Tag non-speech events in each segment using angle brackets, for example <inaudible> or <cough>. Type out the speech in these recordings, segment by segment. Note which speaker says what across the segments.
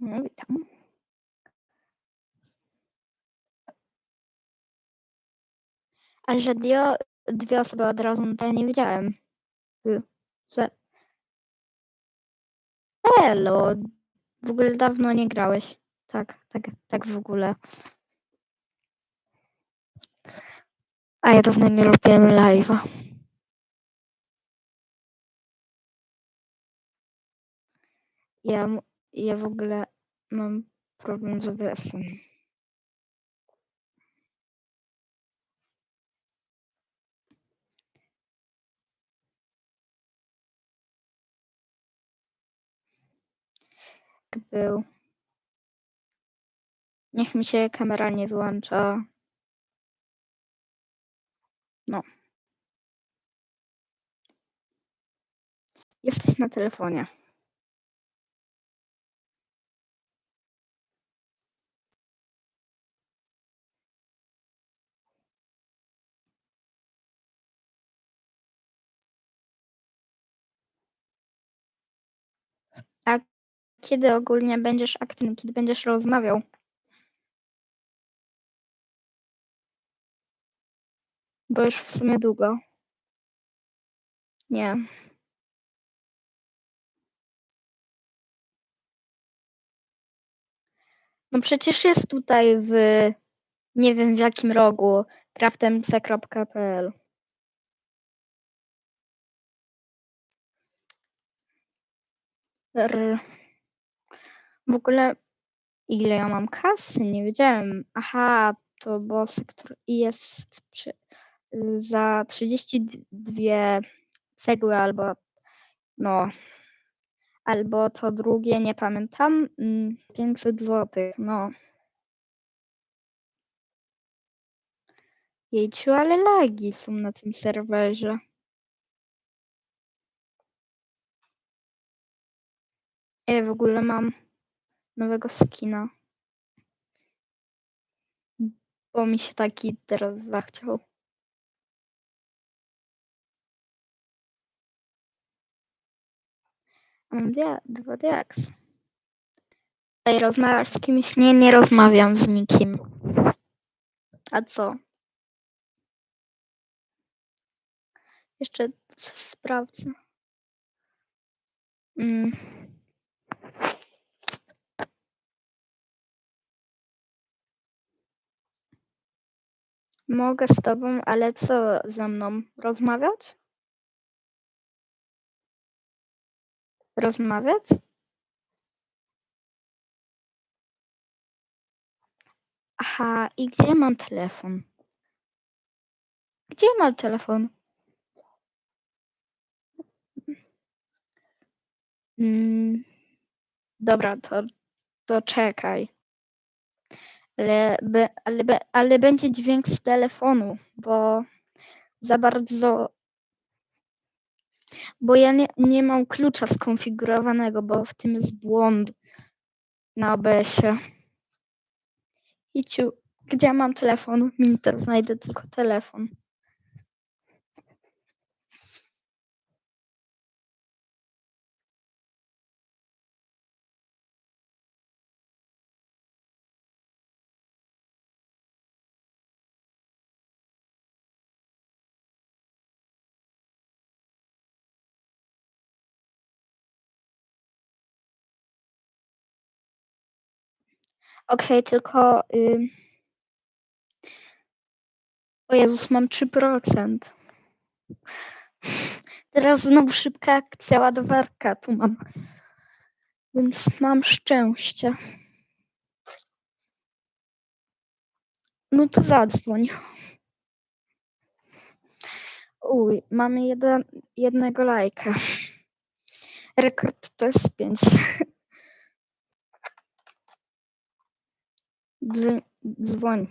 Speaker 1: No, witam. Ale że dio, dwie osoby od razu, no to ja nie wiedziałem. Y, że... Elo, w ogóle dawno nie grałeś. Tak, tak, tak w ogóle. A ja dawno nie robiłem live'a. Ja ja w ogóle mam problem z OBS-em. Był. Niech mi się kamera nie wyłącza. No. Jesteś na telefonie. A kiedy ogólnie będziesz aktywny, kiedy będziesz rozmawiał? Bo już w sumie długo. Nie. No przecież jest tutaj w nie wiem w jakim rogu craftemc.pl. R. W ogóle ile ja mam kasy? Nie wiedziałem. Aha, to bo sektor I jest przy, za 32 cegły albo no albo to drugie, nie pamiętam, mm, 500 zł, no. Jejciu, ale lagi są na tym serwerze. Ja w ogóle mam nowego skina. Bo mi się taki teraz zachciał. Mam dwa diaks. Ej, rozmawiasz z kimś? Nie, nie rozmawiam z nikim. A co? Jeszcze sprawdzę. Mm. Mogę z tobą, ale co ze mną? Rozmawiać? Rozmawiać? Aha, i gdzie mam telefon? Gdzie mam telefon? Mm. Dobra, to, to czekaj. Ale, ale, ale będzie dźwięk z telefonu, bo za bardzo. Bo ja nie, nie mam klucza skonfigurowanego, bo w tym jest błąd na OBS-ie. Iciu, gdzie mam telefon? Minter, znajdę tylko telefon. Okej, tylko. Y... O Jezus, mam 3%. <laughs> Teraz znowu szybka akcja ładowarka tu mam. Więc mam szczęście. No to zadzwoń. Uj, mamy jeden, jednego lajka. Rekord to jest pięć. <laughs> Dz- Dzwoń.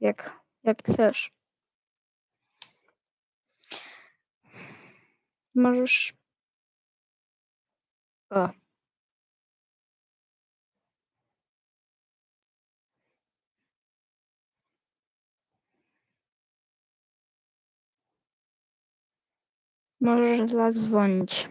Speaker 1: Jak, jak chcesz. Możesz. O. Możesz zadzwonić.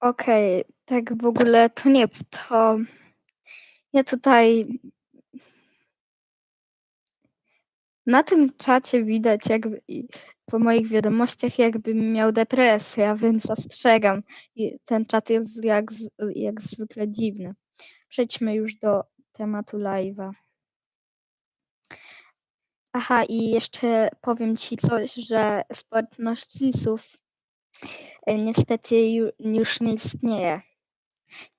Speaker 1: Okej, tak w ogóle to nie, to ja tutaj na tym czacie widać jakby po moich wiadomościach jakbym miał depresję, więc zastrzegam. I ten czat jest jak, jak zwykle dziwny. Przejdźmy już do tematu live'a. Aha, i jeszcze powiem Ci coś, że społeczność lisów niestety ju, już nie istnieje.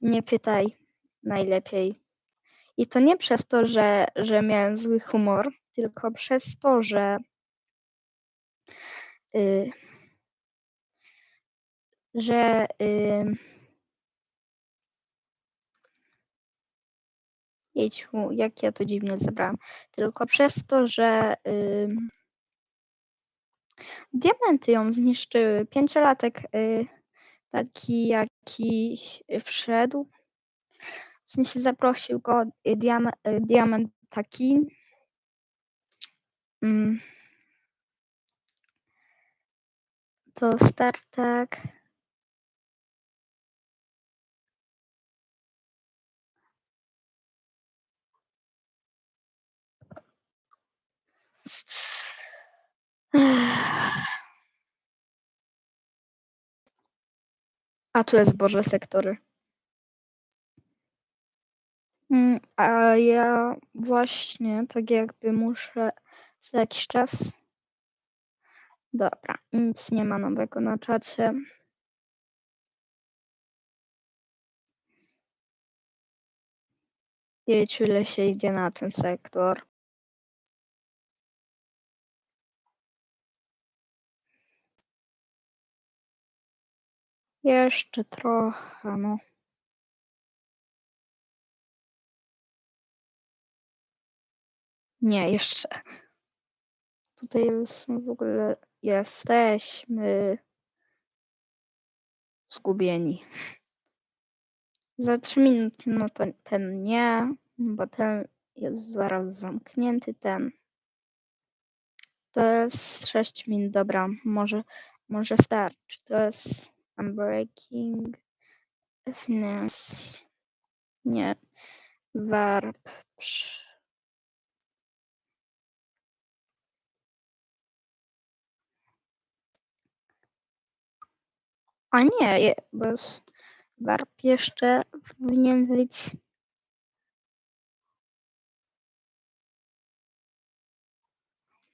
Speaker 1: Nie pytaj najlepiej. I to nie przez to, że, że miałem zły humor, tylko przez to, że y, że y, Jejciu, jak ja to dziwnie zebrałam. Tylko przez to, że diamenty ją zniszczyły. Pięciolatek y, taki jakiś wszedł. W sensie zaprosił go y, diam, y, diament taki. Mm. To startek. A tu jest Boże sektory. Mm, A ja właśnie tak jakby muszę za jakiś czas. Dobra, nic nie ma nowego na czacie. Jejciu, ile się idzie na ten sektor. Jeszcze trochę, no. Nie, jeszcze. Tutaj w ogóle jesteśmy zgubieni. Za trzy minuty, no to ten nie, bo ten jest zaraz zamknięty, ten. To jest 6 minut, dobra, może, może starczy. To jest unbreaking, finance, nie, warp, A nie, je- bo jest warp jeszcze powinien być.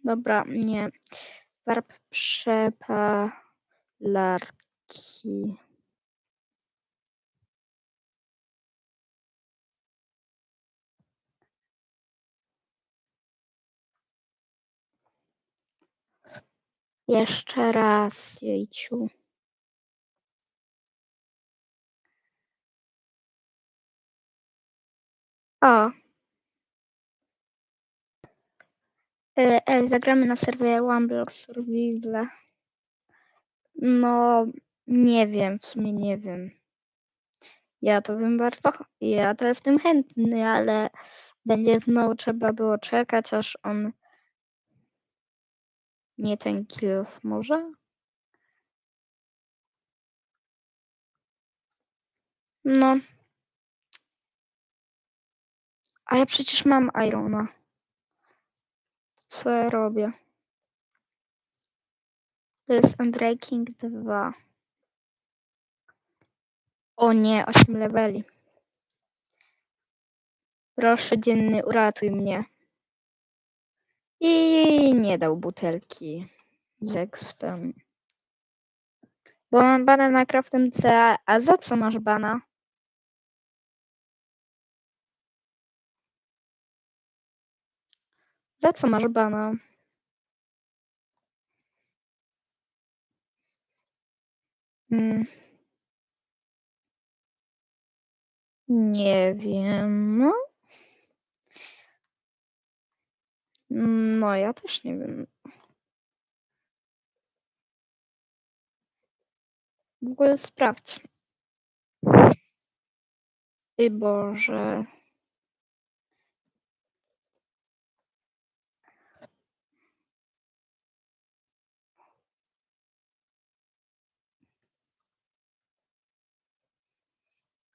Speaker 1: Dobra, nie. Warp przepalarki. Jeszcze raz, jejciu. O. E, e, zagramy na serwerze Wambler Survival. No, nie wiem, w sumie nie wiem. Ja to bym bardzo, ja to jestem chętny, ale będzie znowu trzeba było czekać, aż on nie ten kill może? No. A ja przecież mam Irona. Co ja robię? To jest Unbreaking 2. O nie, 8 leveli. Proszę dzienny, uratuj mnie. I nie dał butelki z expem. Bo mam bana na Craftem C, a za co masz bana? Za co masz bana? Hmm. Nie wiem. No. ja też nie wiem. W ogóle sprawdź. Ty Boże.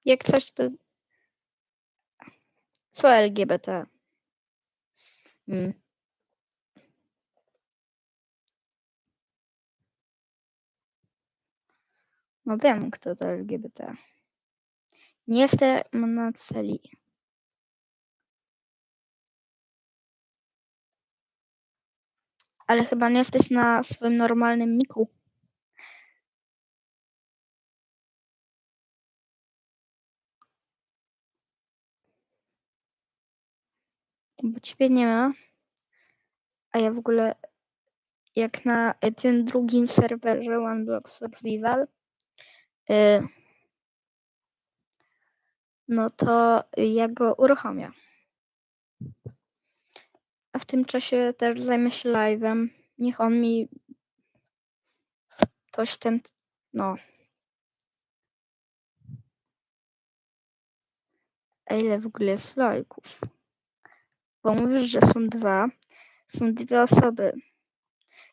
Speaker 1: Jak coś to... Co LGBT? Mm. No wiem, kto to LGBT. Nie jestem na celi. Ale chyba nie jesteś na swoim normalnym miku. Bo ciebie nie ma. A ja w ogóle jak na tym drugim serwerze OneBlock Survival y, no to ja go uruchomię. A w tym czasie też zajmę się live'em. Niech on mi coś ten, no. A ile w ogóle jest lajków? Bo mówisz, że są dwa. Są dwie osoby.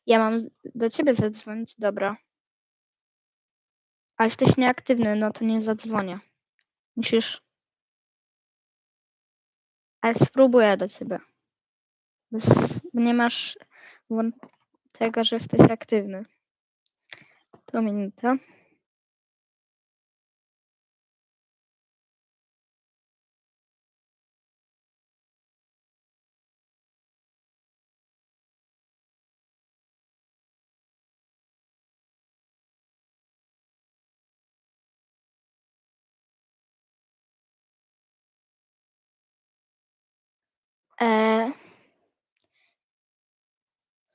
Speaker 1: Ja mam do ciebie zadzwonić, dobra. A jesteś nieaktywny, no to nie zadzwonię. Musisz. Ale spróbuję do ciebie. Bo nie masz tego, że jesteś aktywny. To minuta.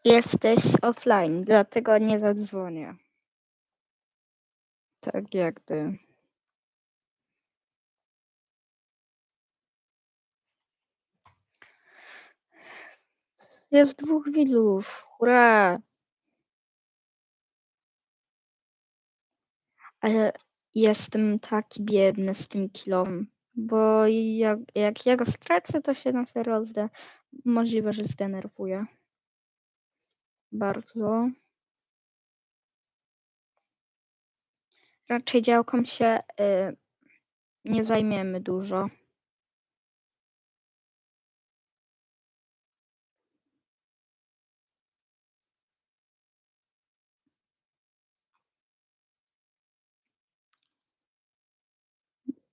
Speaker 1: Jesteś offline, dlatego nie zadzwonię. Tak jakby. Jest dwóch widzów. Hurra! Ale jestem taki biedny z tym kilom, bo jak, jak ja go stracę, to się na serio rozdę. Możliwe, że zdenerwuję. Bardzo. Raczej działką się y, nie zajmiemy dużo.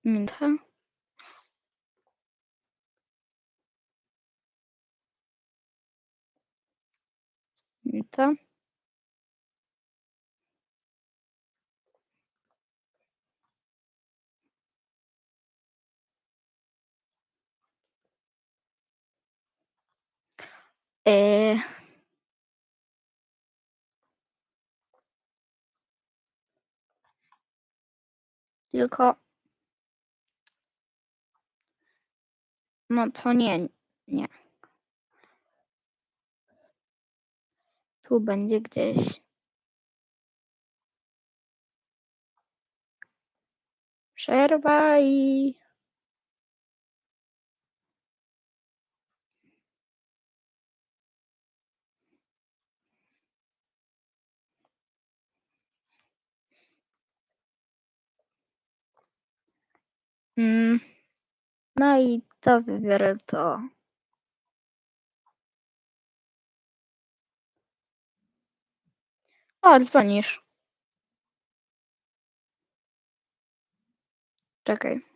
Speaker 1: Minta. Minta. E, tylko. No to nie, nie. Tu będzie gdzieś. Przerwa i. Mm. No i to wybiorę to. O, dzwonisz. Czekaj.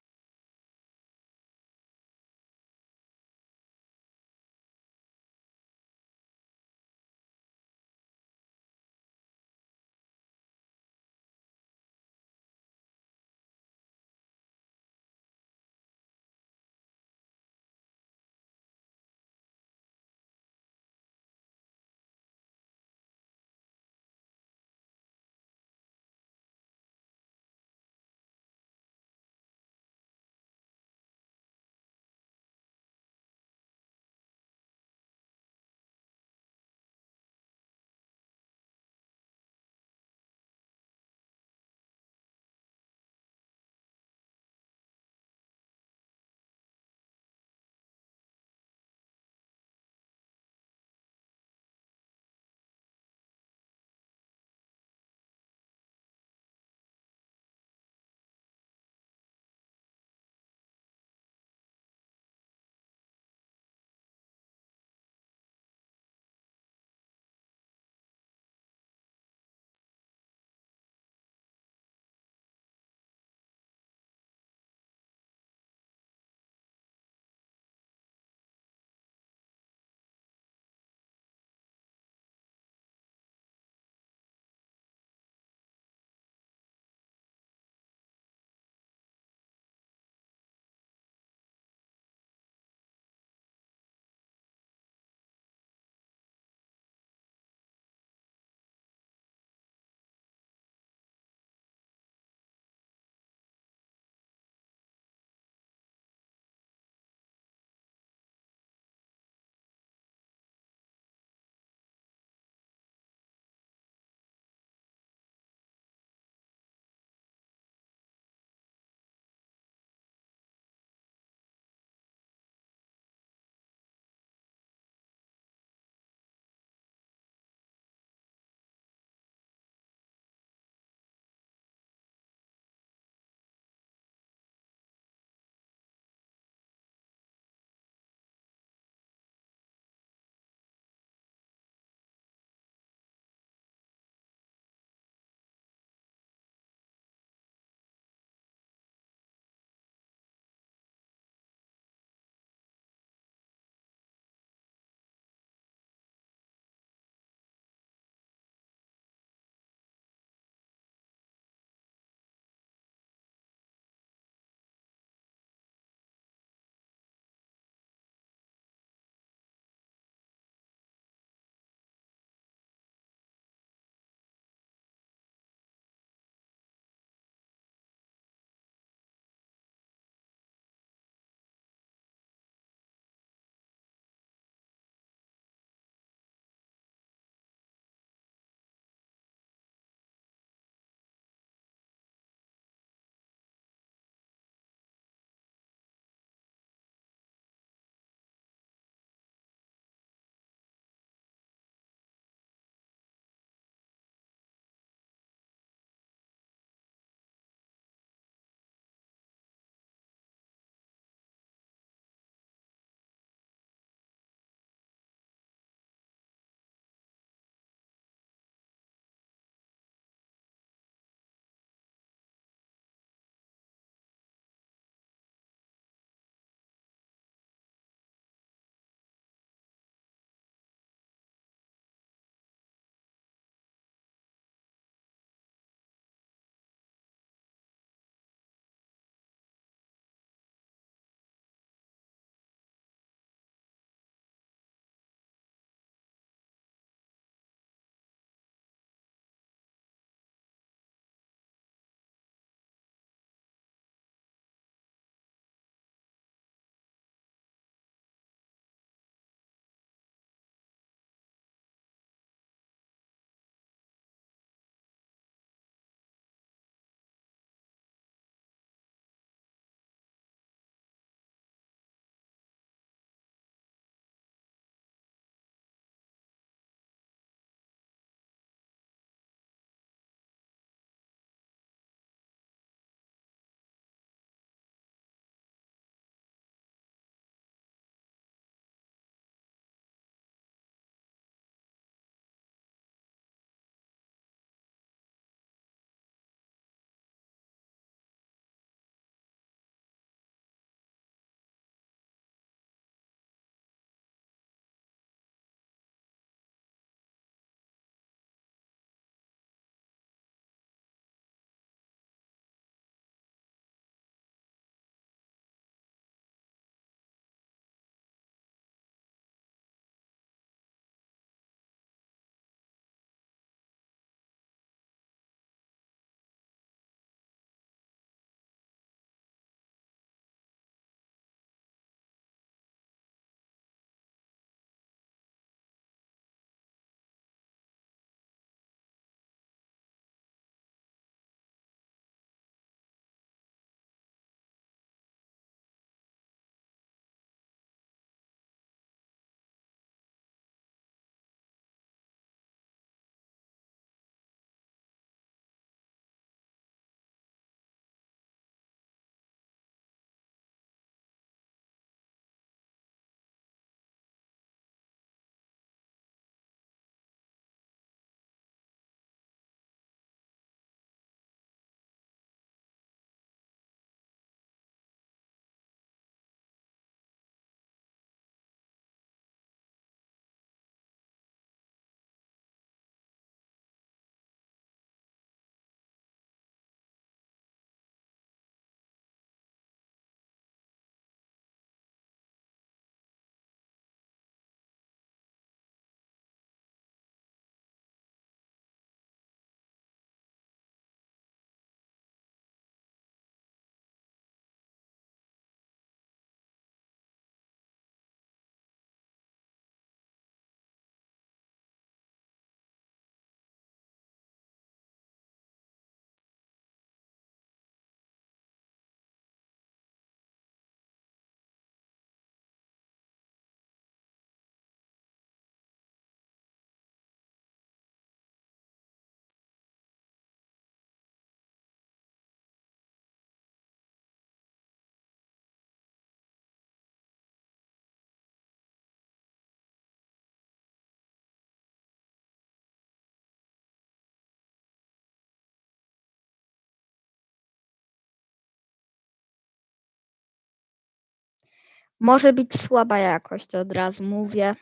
Speaker 1: Może być słaba jakość, od razu mówię.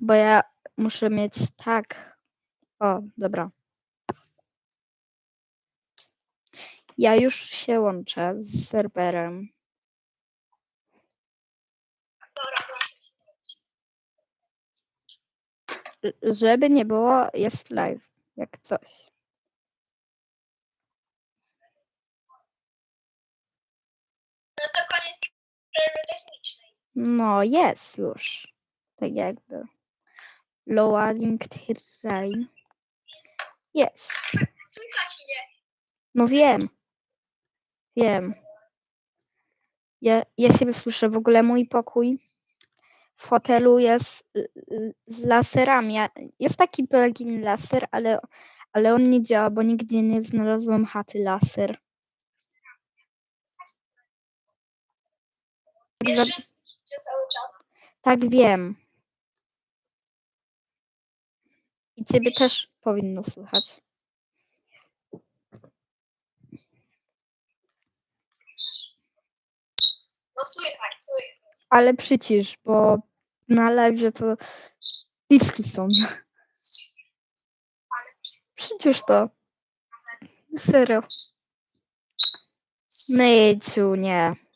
Speaker 1: Bo ja muszę mieć tak. O, dobra. Ja już się łączę z serwerem. Żeby nie było, jest live, jak coś.
Speaker 2: No to koniec przerwy technicznej.
Speaker 1: No, jest już. Tak jakby. Loading terrain. Jest.
Speaker 2: Słychać mnie.
Speaker 1: No wiem. Wiem. Ja, ja siebie słyszę. W ogóle mój pokój w hotelu jest y, y, z laserami. Jest taki plugin laser, ale, ale on nie działa, bo nigdy nie znalazłem chaty laser.
Speaker 2: Wiesz, że słyszycie cały czas.
Speaker 1: Tak wiem. I ciebie też powinno słychać.
Speaker 2: No słychać, słychać.
Speaker 1: Ale przycisz, bo na live to piski są. Przycisz to. Serio. Myciu, nie.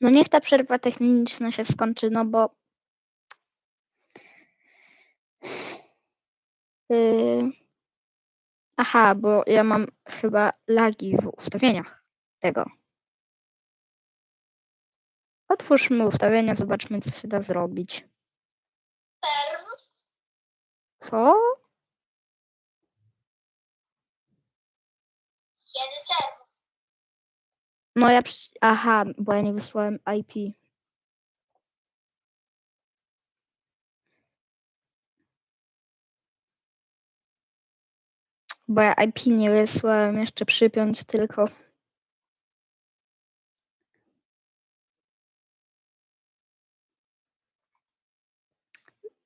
Speaker 1: No niech ta przerwa techniczna się skończy, no bo. Yy... Aha, bo ja mam chyba lagi w ustawieniach tego. Otwórzmy ustawienia, zobaczmy, co się da zrobić. Co?
Speaker 2: Kiedy serw?
Speaker 1: No ja. Przy... Aha, bo ja nie wysłałem IP. Bo ja IP nie wysłałem, jeszcze przypiąć tylko.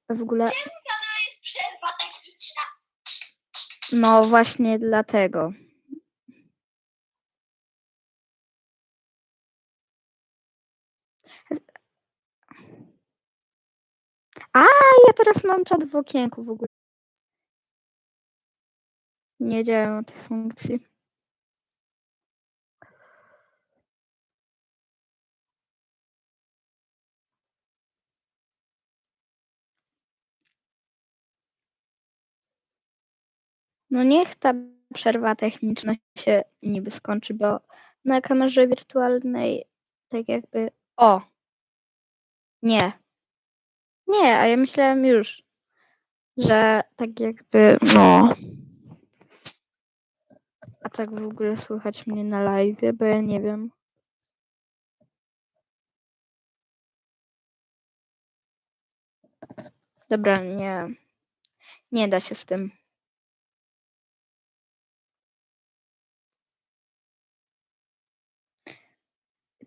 Speaker 1: W ogóle,
Speaker 2: To jest przerwa techniczna.
Speaker 1: no właśnie dlatego. A, ja teraz mam czat w okienku w ogóle. Nie wiedziałem o tej funkcji. No niech ta przerwa techniczna się niby skończy, bo na kamerze wirtualnej tak jakby. O! Nie. Nie, a ja myślałem już, że tak jakby. No. A tak w ogóle słychać mnie na live, bo ja nie wiem. Dobra, nie. Nie da się z tym.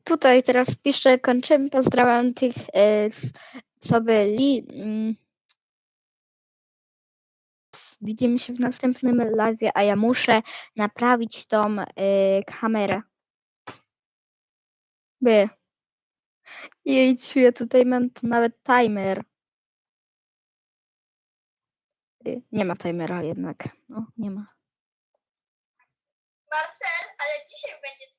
Speaker 1: Tutaj teraz piszę, kończymy. Pozdrawiam tych, e, s- co byli. Mm. Widzimy się w następnym live, a ja muszę naprawić tą e, kamerę. By. Jejciu, ja tutaj mam nawet timer. Y, Nie ma timera jednak. No, nie ma.
Speaker 2: Marcel, ale dzisiaj będzie.